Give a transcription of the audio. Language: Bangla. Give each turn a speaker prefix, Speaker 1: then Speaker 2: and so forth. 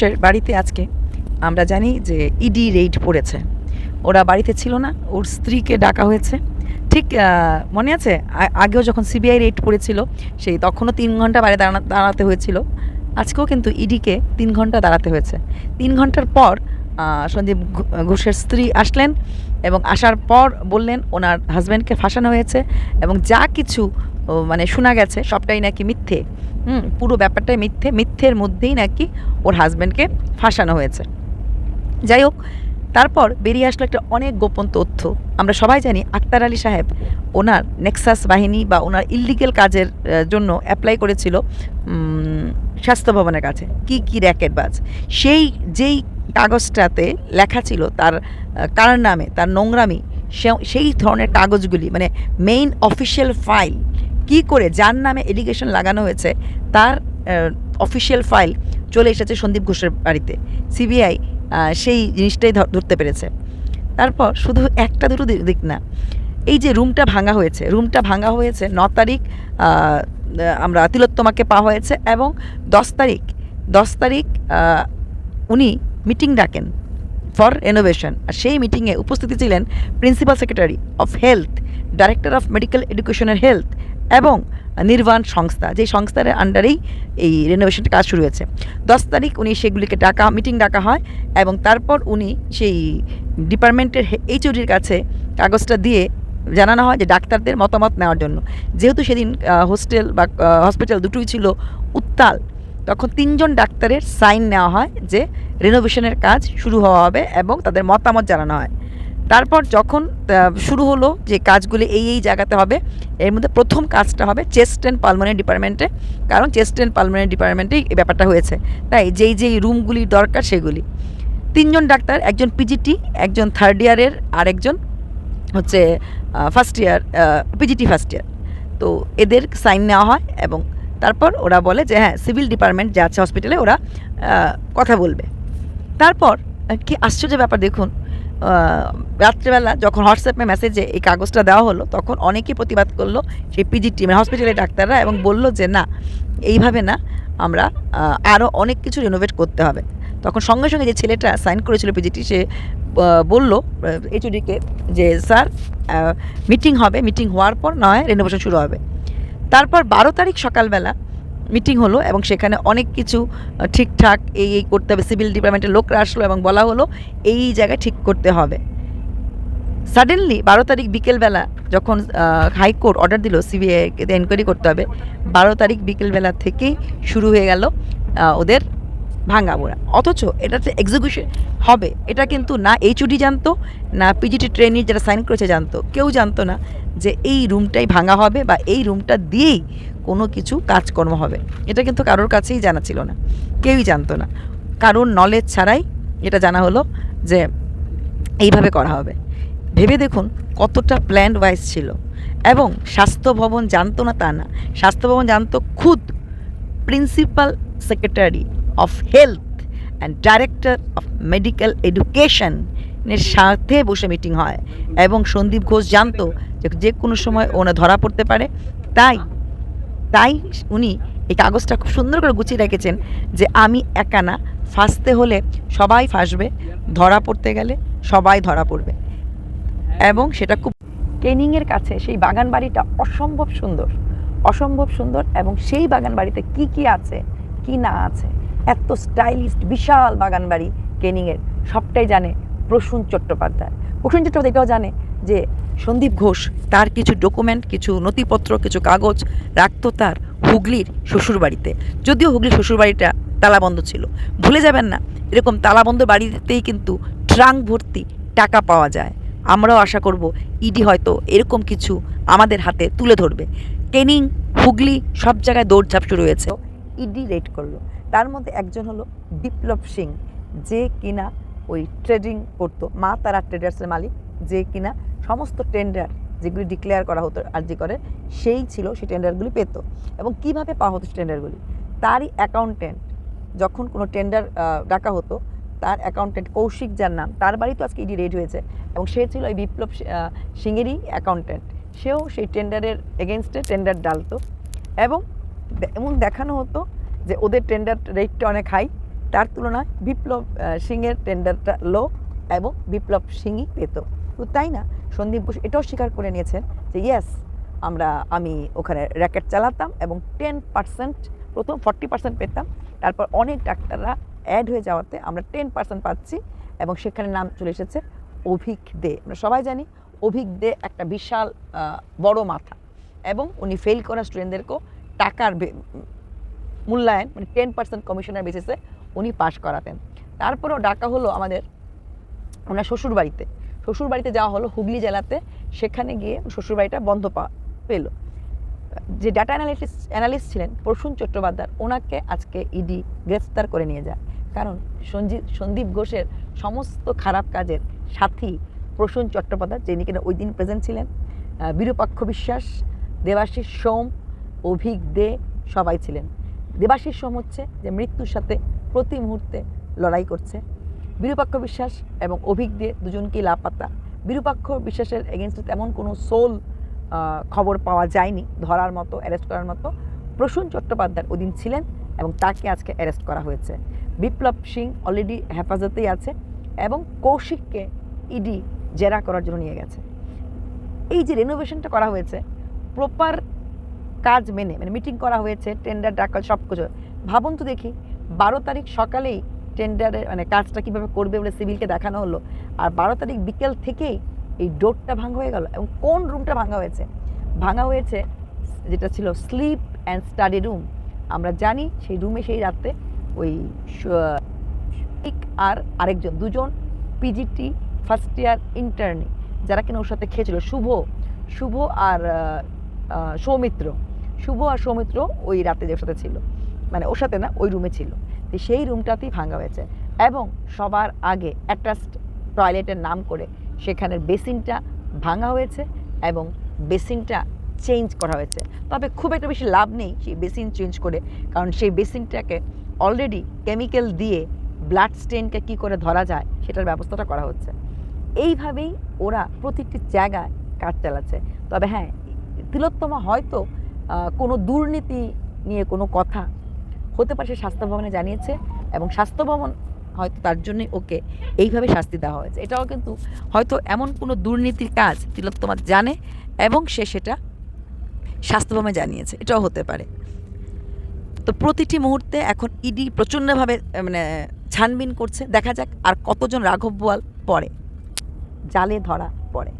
Speaker 1: ঘোষের বাড়িতে আজকে আমরা জানি যে ইডি রেইড পড়েছে। ওরা বাড়িতে ছিল না, ওর স্ত্রীকে ডাকা হয়েছে। ঠিক মনে আছে? আগেও যখন সিবিআই রেড পড়েছিল, সেই তখনও তিন ঘণ্টা বাইরে দাঁড়া, দাঁড়াতে হয়েছিল। আজকেও কিন্তু ইডিকে তিন ঘণ্টা দাঁড়াতে হয়েছে। তিন ঘণ্টার পর সন্দীপ ঘোষের স্ত্রী আসলেন এবং আসার পর বললেন, ওনার হাজব্যান্ডকে ফাঁসানো হয়েছে এবং যা কিছু মানে শোনা গেছে, সবটাই নাকি মিথ্যে। হুম, পুরো ব্যাপারটাই মিথ্যে। মিথ্যের মধ্যেই নাকি ওর হাজব্যান্ডকে ফাঁসানো হয়েছে। যাই হোক, তারপর বেরিয়ে আসলো একটা অনেক গোপন তথ্য। আমরা সবাই জানি আক্তার আলী সাহেব ওনার নেক্সাস বাহিনী বা ওনার ইললিগেল কাজের জন্য অ্যাপ্লাই করেছিল স্বাস্থ্য ভবনের কাছে। কি কি র্যাকেট বাজ? সেই, যেই কাগজটাতে লেখা ছিল তার কার নামে, তার নোংরামি সেই ধরনের কাগজগুলি মানে মেইন অফিসিয়াল ফাইল কি করে, যার নামে এলিগেশন লাগানো হয়েছে, তার অফিসিয়াল ফাইল চলে এসেছে সন্দীপ ঘোষের বাড়িতে। সিবিআই সেই জিনিসটাই ধরতে পেরেছে। তারপর শুধু একটা দুটো দিক না, এই যে রুমটা ভাঙা হয়েছে, রুমটা ভাঙা হয়েছে ন তারিখ আমরা তিলোত্তমাকে পাওয়া হয়েছে এবং দশ তারিখ দশ তারিখ উনি মিটিং ডাকেন ফর রেনোভেশন আর সেই মিটিংয়ে উপস্থিতি ছিলেন principal secretary of health director of medical এডুকেশনের হেলথ এবং নির্বাণ সংস্থা, যে সংস্থার আন্ডারেই এই রেনোভেশনটা কাজ শুরু হয়েছে। দশ তারিখ উনি সেগুলিকে ডাকা মিটিং ডাকা হয় এবং তারপর উনি সেই ডিপার্টমেন্টের এইচওডির কাছে কাগজটা দিয়ে জানানো হয় যে ডাক্তারদের মতামত নেওয়ার জন্য। যেহেতু সেদিন হোস্টেল বা হসপিটাল দুটোই ছিল উত্তাল, তখন তিনজন ডাক্তারের সাইন নেওয়া হয় যে রেনোভেশনের কাজ শুরু হওয়া হবে এবং তাদের মতামত জানানো হয়। তারপর যখন শুরু হলো যে কাজগুলি এই এই জায়গাতে হবে, এর মধ্যে প্রথম কাজটা হবে চেস্ট অ্যান্ড পালমোনারি ডিপার্টমেন্টে, কারণ চেস্ট অ্যান্ড পালমোনারি ডিপার্টমেন্টেই এই ব্যাপারটা হয়েছে। তাই যেই যেই রুমগুলি দরকার সেগুলি। তিনজন ডাক্তার, একজন পিজিটি একজন থার্ড ইয়ারের আর একজন হচ্ছে first year PGT first year তো এদের সাইন নেওয়া হয় এবং তারপর ওরা বলে যে হ্যাঁ সিভিল ডিপার্টমেন্ট যা আছে হসপিটালে ওরা কথা বলবে। তারপর কি আশ্চর্য ব্যাপার দেখুন রাত্রেবেলা যখন হোয়াটসঅ্যাপে মেসেজে এই কাগজটা দেওয়া হলো, তখন অনেকেই প্রতিবাদ করল সেই পিজিটি মানে হসপিটালের ডাক্তাররা এবং বলল যে, না, এইভাবে না, আমরা আরও অনেক কিছু রিনোভেট করতে হবে। তখন সঙ্গে সঙ্গে যে ছেলেটা সাইন করেছিল পিজিটি সে বলল এইচওডিকে যে, স্যার মিটিং হবে। মিটিং হওয়ার পর নয় রেনোভেশন শুরু হবে। তারপর বারো তারিখ সকালবেলা মিটিং হলো এবং সেখানে অনেক কিছু ঠিকঠাক এই এই করতে হবে। সিভিল ডিপার্টমেন্টের লোকরা আসলো এবং বলা হলো, এই জায়গায় ঠিক করতে হবে। সাডেনলি বারো তারিখ বিকেলবেলা যখন হাইকোর্ট অর্ডার দিল সিবিআইকে এনকোয়ারি করতে হবে, বারো তারিখ বিকেলবেলা থেকেই শুরু হয়ে গেল ওদের ভাঙা মোড়া। অথচ এটাতে এক্সিকিউশন হবে। এটা কিন্তু না এইচওডি জানতো, না পিজিটি ট্রেনির যারা সাইন করেছে জানতো। কেউ জানতো না যে এই রুমটাই ভাঙা হবে বা এই রুমটা দিয়েই কোনো কিছু কাজকর্ম হবে। এটা কিন্তু কারোর কাছেই জানা ছিল না। কেউই জানতো না। কারোর নলেজ ছাড়াই এটা জানা হলো যে এইভাবে করা হবে। ভেবে দেখুন কতটা প্ল্যান ওয়াইজ ছিল। এবং স্বাস্থ্য ভবন জানতো না তা না। স্বাস্থ্য ভবন জানতো খুদ principal secretary of health and director of medical education এর সাথে বসে মিটিং হয়। এবং সন্দীপ ঘোষ জানতো যে যে কোনো সময় ওনা ধরা পড়তে পারে। তাই তাই উনি এই কাগজটা খুব সুন্দর করে গুছিয়ে রেখেছেন যে আমি একা না, ফাঁসতে হলে সবাই ফাঁসবে, ধরা পড়তে গেলে সবাই ধরা পড়বে। এবং সেটা খুব কেনিংয়ের কাছে সেই বাগান বাড়িটা অসম্ভব সুন্দর অসম্ভব সুন্দর এবং সেই বাগান বাড়িতে কি কি আছে, কি না আছে, এত স্টাইলিস্ট বিশাল বাগান বাড়ি কেনিংয়ের সবটাই জানে প্রসূন চট্টোপাধ্যায়। প্রসূন চট্টোপাধ্যায় এটাও জানে যে সন্দীপ ঘোষ তার কিছু ডকুমেন্ট, কিছু নথিপত্র, কিছু কাগজ রাখত তার হুগলির শ্বশুরবাড়িতে। যদিও হুগলির শ্বশুরবাড়িটা তালাবন্ধ ছিল। ভুলে যাবেন না, এরকম তালাবন্ধ বাড়িতেই কিন্তু ট্রাঙ্ক ভর্তি টাকা পাওয়া যায়। আমরাও আশা করব ইডি হয়তো এরকম কিছু আমাদের হাতে তুলে ধরবে। কেনিং, হুগলি সব জায়গায় দৌড়ঝাঁপ শুরু হয়েছে। ইডি রেড করল। তার মধ্যে একজন হলো বিপ্লব সিং, যে কিনা ওই ট্রেডিং করতো। মা তারা ট্রেডার্সের মালিক, যে কিনা সমস্ত টেন্ডার যেগুলি ডিক্লেয়ার করা হতো আর্জি করে, সেই ছিল সেই টেন্ডারগুলি পেত। এবং কীভাবে পাওয়া হতো টেন্ডারগুলি তারই অ্যাকাউন্টেন্ট যখন কোনো টেন্ডার ডাকা হতো, তার অ্যাকাউন্টেন্ট কৌশিক যার নাম, তার বাড়ি তো আজকে ইডি রেড হয়েছে। এবং সে ছিল এই বিপ্লব সিংয়েরই অ্যাকাউন্টেন্ট সেও সেই টেন্ডারের এগেনস্টে টেন্ডার ডালতো। এবং এমন দেখানো হতো যে ওদের টেন্ডার রেটটা অনেক হাই তার তুলনায় বিপ্লব সিংয়ের টেন্ডারটা লো এবং বিপ্লব সিংই পেত। তো তাই না? সন্দীপ ঘোষ এটাও স্বীকার করে নিয়েছেন যে ইয়েস আমরা, আমি ওখানে র্যাকেট চালাতাম এবং টেন পার্সেন্ট, প্রথম ফর্টি পার্সেন্ট পেতাম। তারপর অনেক ডাক্তাররা অ্যাড হয়ে যাওয়াতে আমরা টেন পার্সেন্ট পাচ্ছি এবং সেখানে নাম চলে এসেছে অভিক দে। আমরা সবাই জানি অভিক দে একটা বিশাল বড় মাথা এবং উনি ফেল করা স্টুডেন্টদেরকেও টাকার মূল্যায়ন মানে টেন পার্সেন্ট কমিশনের বেসিসে উনি পাশ করাতেন। তারপরেও ডাকা হলো আমাদের ওনার শ্বশুর বাড়িতে শ্বশুর বাড়িতে যাওয়া হলো হুগলি জেলাতে, সেখানে গিয়ে শ্বশুর বাড়িটা বন্ধ পা পেল। যে ডাটা অ্যানালিটিস অ্যানালিস্ট ছিলেন প্রসূন চট্টোপাধ্যায়, ওনাকে আজকে ইডি গ্রেফতার করে নিয়ে যায়। কারণ সঞ্জীব সন্দীপ ঘোষের সমস্ত খারাপ কাজের সাথী প্রসূন চট্টোপাধ্যায়, যিনি কিনা ওই দিন প্রেজেন্ট ছিলেন বিরূপাক্ষ বিশ্বাস, দেবাশিস সোম, অভিক দে, সবাই ছিলেন। দেবাশিস সোম হচ্ছে যে মৃত্যুর সাথে প্রতি মুহূর্তে লড়াই করছে। বিরূপাক্ষ বিশ্বাস এবং অভিক দিয়ে দুজনকেই লাপাত্তা। বিরূপাক্ষ বিশ্বাসের এগেনস্টে তেমন কোনো সোল খবর পাওয়া যায়নি ধরার মতো অ্যারেস্ট করার মতো। প্রসূন চট্টোপাধ্যায় ওদিন ছিলেন এবং তাকে আজকে অ্যারেস্ট করা হয়েছে। বিপ্লব সিং অলরেডি হেফাজতেই আছে এবং কৌশিককে ইডি জেরা করার জন্য নিয়ে গেছে। এই যে রেনোভেশনটা করা হয়েছে প্রপার কাজ মেনে মানে মিটিং করা হয়েছে টেন্ডার ডাকা সব কিছু ভাবুন তো দেখি, বারো তারিখ সকালেই টেন্ডারের মানে কাজটা কীভাবে করবে বলে সিভিলকে দেখানো হলো। আর বারো তারিখ বিকেল থেকেই এই ডোরটা ভাঙা হয়ে গেল এবং কোন রুমটা ভাঙা হয়েছে? ভাঙা হয়েছে যেটা ছিল স্লিপ অ্যান্ড স্টাডি রুম আমরা জানি সেই রুমে সেই রাতে ওই আর আরেকজন, দুজন পিজিটি ফার্স্ট ইয়ার ইন্টার্নি যারা কিনা ওর সাথে খেয়েছিল। শুভ শুভ আর সৌমিত্র। শুভ আর সৌমিত্র ওই রাতে যে সাথে ছিল। মানে ওর সাথে না, ওই রুমে ছিল। তো সেই রুমটাতেই ভাঙা হয়েছে। এবং সবার আগে অ্যাটাচড টয়লেটের নাম করে সেখানের বেসিনটা ভাঙা হয়েছে এবং বেসিনটা চেঞ্জ করা হয়েছে। তবে খুব একটা বেশি লাভ নেই সেই বেসিন চেঞ্জ করে, কারণ সেই বেসিনটাকে অলরেডি কেমিক্যাল দিয়ে ব্লাড স্টেনকে কী করে ধরা যায় সেটার ব্যবস্থাটা করা হচ্ছে। এইভাবেই ওরা প্রতিটি জায়গায় কাজ চালাচ্ছে। তবে হ্যাঁ তিলোত্তমা হয়তো কোনো দুর্নীতি নিয়ে কোনো কথা হতে পারে, সে স্বাস্থ্য ভবনে জানিয়েছে এবং স্বাস্থ্য ভবন হয়তো তার জন্যই ওকে এইভাবে শাস্তি দেওয়া হয়েছে। এটাও কিন্তু হয়তো এমন কোনো দুর্নীতির কাজ তিলোত্তমা জানে এবং সে সেটা স্বাস্থ্য ভবনে জানিয়েছে। এটাও হতে পারে। তো প্রতিটি মুহূর্তে এখন ইডি প্রচণ্ডভাবে মানে ছানবিন করছে। দেখা যাক আর কতজন রাঘব বোয়াল পড়ে। জালে ধরা পড়ে।